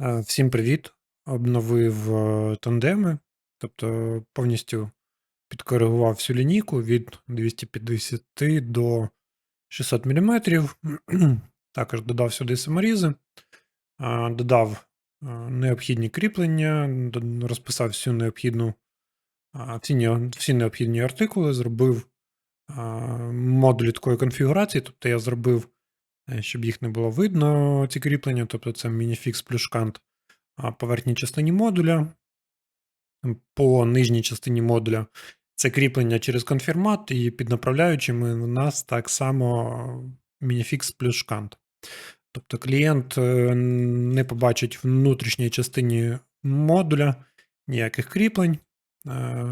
Е, Всім привіт! Обновив е, тандеми, тобто повністю підкоригував всю лінійку від 250 до 600 мм. Також додав сюди саморізи, додав необхідні кріплення, розписав всю необхідну, всі, необхідні артикули, зробив модулі такої конфігурації, тобто я зробив, щоб їх не було видно, ці кріплення, тобто це мініфікс плюс шкант а, по частині модуля. По нижній частині модуля це кріплення через конфірмат, і під направляючими у нас так само мініфікс плюс шкант. Тобто клієнт е, не побачить внутрішній частині модуля ніяких кріплень. Е,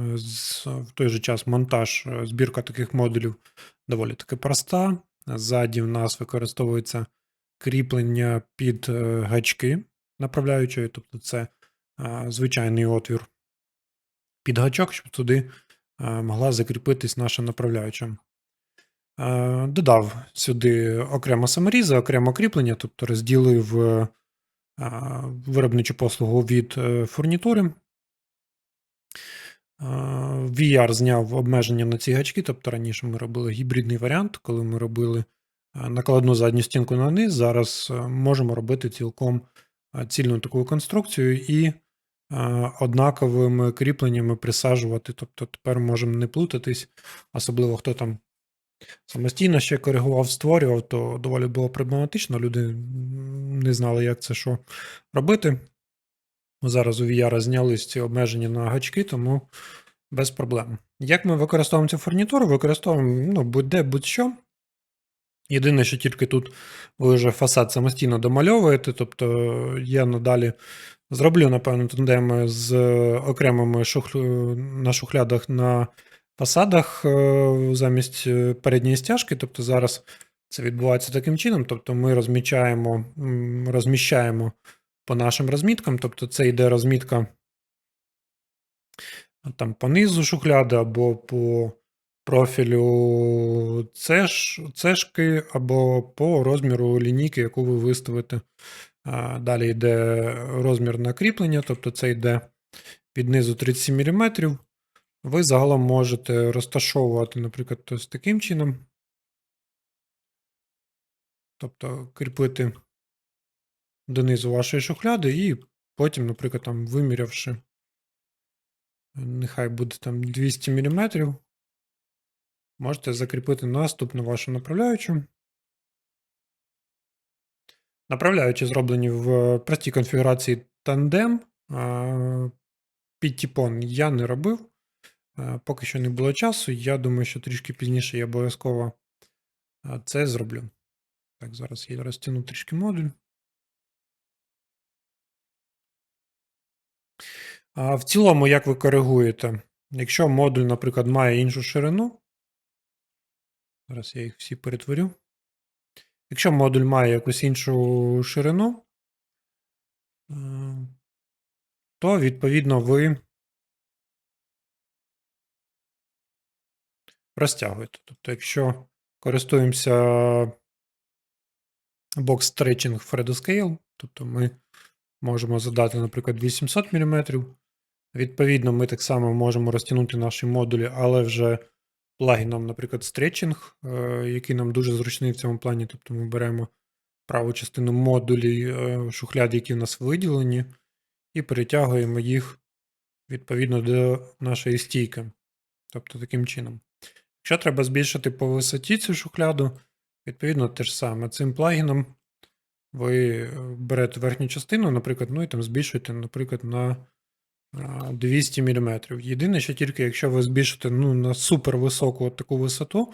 В той же час монтаж, е, збірка таких модулів доволі таки проста. Ззаді в нас використовується кріплення під е, гачки направляючої, тобто це е, звичайний отвір під гачок, щоб туди е, могла закріпитись наша направляюча. Додав сюди окремо саморізи, окремо кріплення, тобто розділив виробничу послугу від фурнітури. VR зняв обмеження на ці гачки, тобто раніше ми робили гібридний варіант, коли ми робили накладну задню стінку на низ. Зараз можемо робити цілком цільну таку конструкцію і однаковими кріпленнями присаджувати. Тобто тепер можемо не плутатись, особливо хто там самостійно ще коригував, створював, то доволі було проблематично. Люди не знали, як це що робити. Зараз у VR знялись ці обмеження на гачки, тому без проблем. Як ми використовуємо цю фурнітуру? Використовуємо ну, будь-де, будь-що. Єдине, що тільки тут ви вже фасад самостійно домальовуєте, тобто я надалі зроблю, напевно, тандеми з окремими шухлю... на шухлядах на фасадах е, замість е, передньої стяжки. Тобто зараз це відбувається таким чином. Тобто ми розмічаємо, розміщаємо по нашим розміткам, тобто це йде розмітка там по низу шухляди або по профілю цеш, цешки, або по розміру лінійки, яку ви виставите. Далі йде розмір накріплення, тобто це йде від низу 37 мм. Ви загалом можете розташовувати, наприклад, ось таким чином. Тобто кріпити донизу вашої шухляди, і потім, наприклад, там вимірявши, нехай буде там 200 мм, можете закріпити наступну вашу направляючу. Направляючі зроблені в простій конфігурації тандем. а, Під тіпон я не робив. Поки що не було часу. Я думаю, що трішки пізніше я обов'язково це зроблю. Так, зараз я розтягну трішки модуль. А в цілому, як ви коригуєте? Якщо модуль, наприклад, має іншу ширину, зараз я їх всі перетворю. Якщо модуль має якусь іншу ширину, е, то відповідно ви розтягуєте. Тобто, якщо користуємося Box Stretching Fredo Scale, тобто ми можемо задати, наприклад, 800 мм. Відповідно, ми так само можемо розтягнути наші модулі, але вже плагіном, наприклад, Stretching, е, який нам дуже зручний в цьому плані. Тобто ми беремо праву частину модулі е, шухляд, які в нас виділені, і перетягуємо їх відповідно до нашої стійки. Тобто таким чином. Якщо треба збільшити по висоті цю шухляду, відповідно те ж саме. Цим плагіном ви е, берете верхню частину, наприклад, ну і там збільшуєте, наприклад, на 200 мм. Єдине, що тільки якщо ви збільшите ну, на супер високу от таку висоту,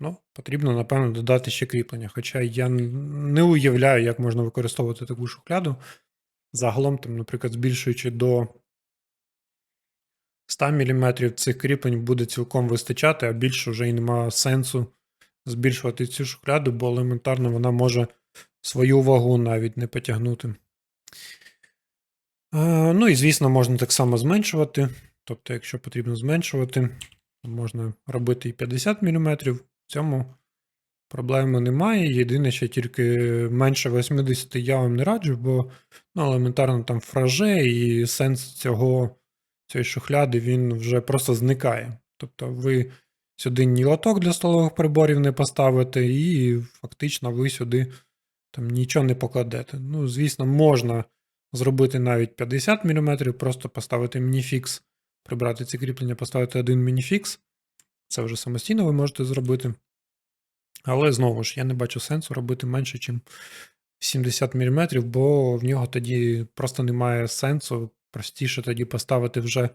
ну, потрібно, напевно, додати ще кріплення. Хоча я не уявляю, як можна використовувати таку шухляду. Загалом, там, наприклад, збільшуючи до 100 мм цих кріплень буде цілком вистачати, а більше вже й немає сенсу збільшувати цю шухляду, бо елементарно вона може свою вагу навіть не потягнути. Е, Ну і, звісно, можна так само зменшувати. Тобто, якщо потрібно зменшувати, можна робити і 50 мм. В цьому Проблеми немає. Єдине, що тільки менше 80 я вам не раджу, бо ну, елементарно там фраже, і сенс цього, цієї шухляди він вже просто зникає. Тобто ви сюди ні лоток для столових приборів не поставите, і фактично ви сюди там нічого не покладете. Ну, звісно, можна зробити навіть 50 мм, просто поставити мініфікс, прибрати ці кріплення, поставити один мініфікс. Це вже самостійно ви можете зробити. Але знову ж, я не бачу сенсу робити менше, ніж 70 мм, бо в нього тоді просто немає сенсу. Простіше тоді поставити вже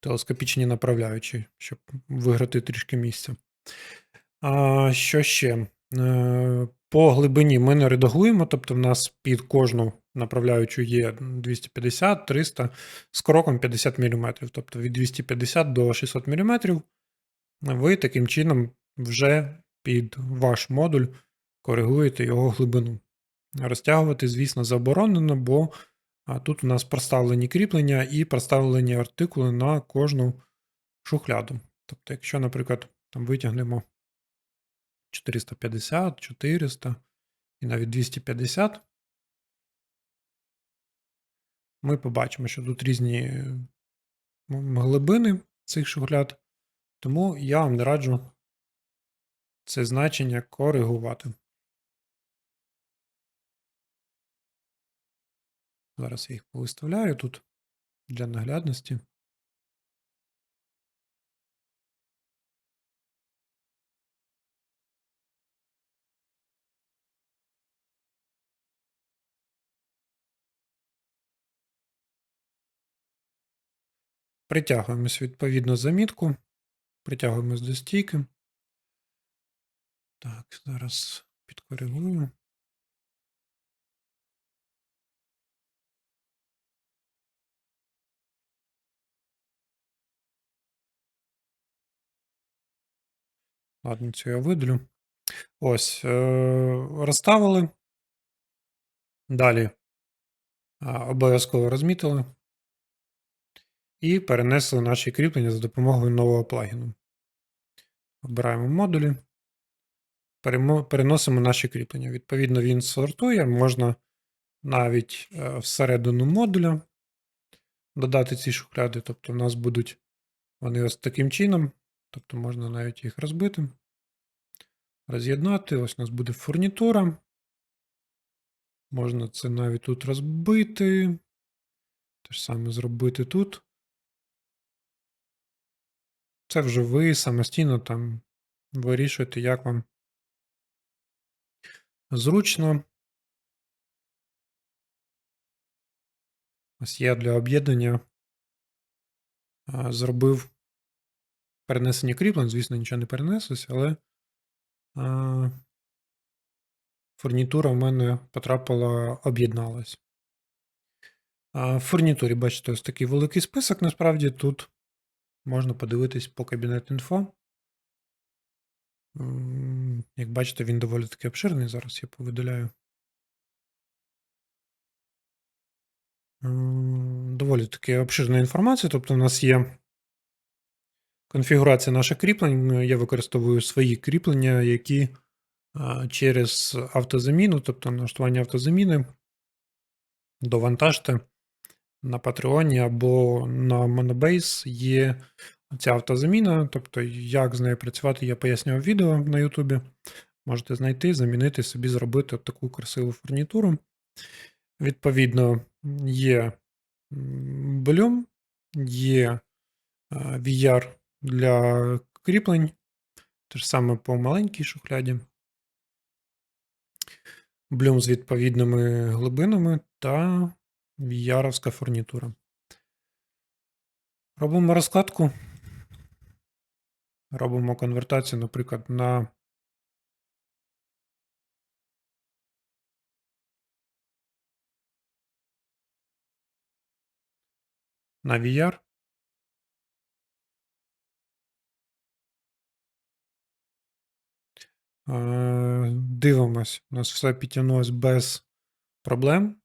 телескопічні направляючі, щоб виграти трішки місця. А, Що ще? По глибині ми не редагуємо, тобто в нас під кожну направляючу є 250, 300 з кроком 50 мм. Тобто від 250 до 600 мм ви таким чином вже під ваш модуль коригуєте його глибину. Розтягувати, звісно, заборонено, бо тут у нас проставлені кріплення і проставлені артикули на кожну шухляду. Тобто, якщо, наприклад, там витягнемо 450, 400 і навіть 250, ми побачимо, що тут різні глибини цих шухляд, тому я вам не раджу це значення коригувати. Зараз я їх повиставляю тут для наглядності. Притягуємось відповідно замітку, притягуємось до стійки. Так, зараз підкоригую. Ладно, цю я видалю. Ось, е розставили. Далі обов'язково розмітили. І перенесли наші кріплення за допомогою нового плагіну. Обираємо модулі переносимо наші кріплення. Відповідно, він сортує, можна навіть е, всередину модуля додати ці шухляди. Тобто, у нас будуть вони ось таким чином. Тобто, можна навіть їх розбити, роз'єднати. Ось у нас буде фурнітура. Можна це навіть тут розбити. Те ж саме зробити тут. Це вже ви самостійно там вирішуєте, як вам зручно. Ось я для об'єднання зробив перенесення кріплень, звісно, нічого не перенеслося, але фурнітура в мене потрапила, об'єдналась. В фурнітурі, бачите, ось такий великий список. Насправді тут можна подивитись по кабінет інфо. Як бачите, він доволі таки обширний. Зараз я повидаляю. Доволі таки обширна інформація. Тобто, у нас є конфігурація наших кріплень. Я використовую свої кріплення, які через автозаміну, тобто налаштування автозаміни, довантажте на Patreon або на Monobase є ця автозаміна, тобто, як з нею працювати, я пояснював відео на Ютубі. Можете знайти, замінити собі, зробити таку красиву фурнітуру. Відповідно, є блюм, є VR для кріплень, те ж саме по маленькій шухляді. Блюм з відповідними глибинами та VR фурнітура. Робимо розкладку. Робимо конвертацію, наприклад, на на VR. Е, дивимось, у нас все підтягнулося без проблем.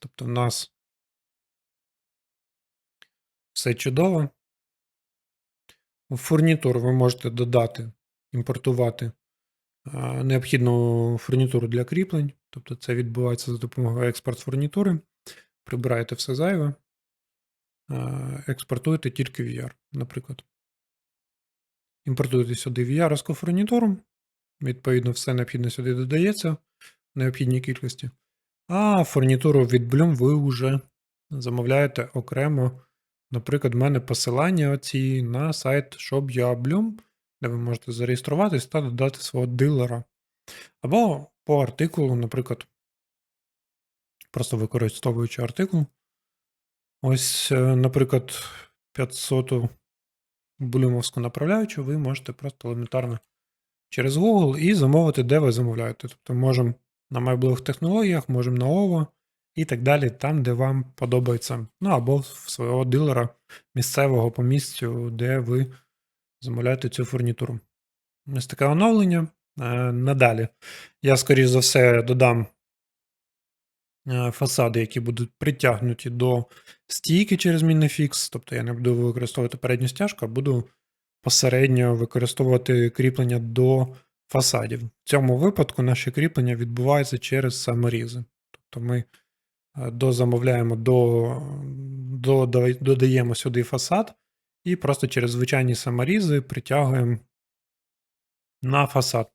Тобто, в нас все чудово. У фурнітур ви можете додати, імпортувати необхідну фурнітуру для кріплень. Тобто це відбувається за допомогою експорт фурнітури. Прибираєте все зайве, експортуєте тільки VR, наприклад. Імпортуєте сюди VR фурнітуру. Відповідно, все необхідне сюди додається в необхідній кількості. А фурнітуру від Bloom ви вже замовляєте окремо. Наприклад, в мене посилання оці на сайт ShopYaBloom, де ви можете зареєструватись та додати свого дилера. Або по артикулу, наприклад, просто використовуючи артикул. Ось, е, наприклад, 500 блюмовську направляючу, ви можете просто елементарно через Google і замовити, де ви замовляєте. Тобто можемо на меблевих технологіях, можемо на OVO і так далі, там, де вам подобається. Ну або в свого дилера місцевого по місцю, де ви замовляєте цю фурнітуру. Ось таке оновлення. Е, Надалі. Я, скоріш за все, додам е, фасади, які будуть притягнуті до стійки через Міннефікс. Тобто я не буду використовувати передню стяжку, а буду посередньо використовувати кріплення до фасадів. В цьому випадку наші кріплення відбуваються через саморізи. Тобто ми дозамовляємо, до, до, додаємо сюди фасад і просто через звичайні саморізи притягуємо на фасад.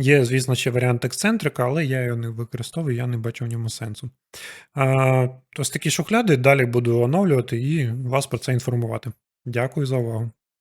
Є, звісно, ще варіант ексцентрика, але я його не використовую, я не бачу в ньому сенсу. А, Ось такі шухляди далі буду оновлювати і вас про це інформувати. Дякую за увагу.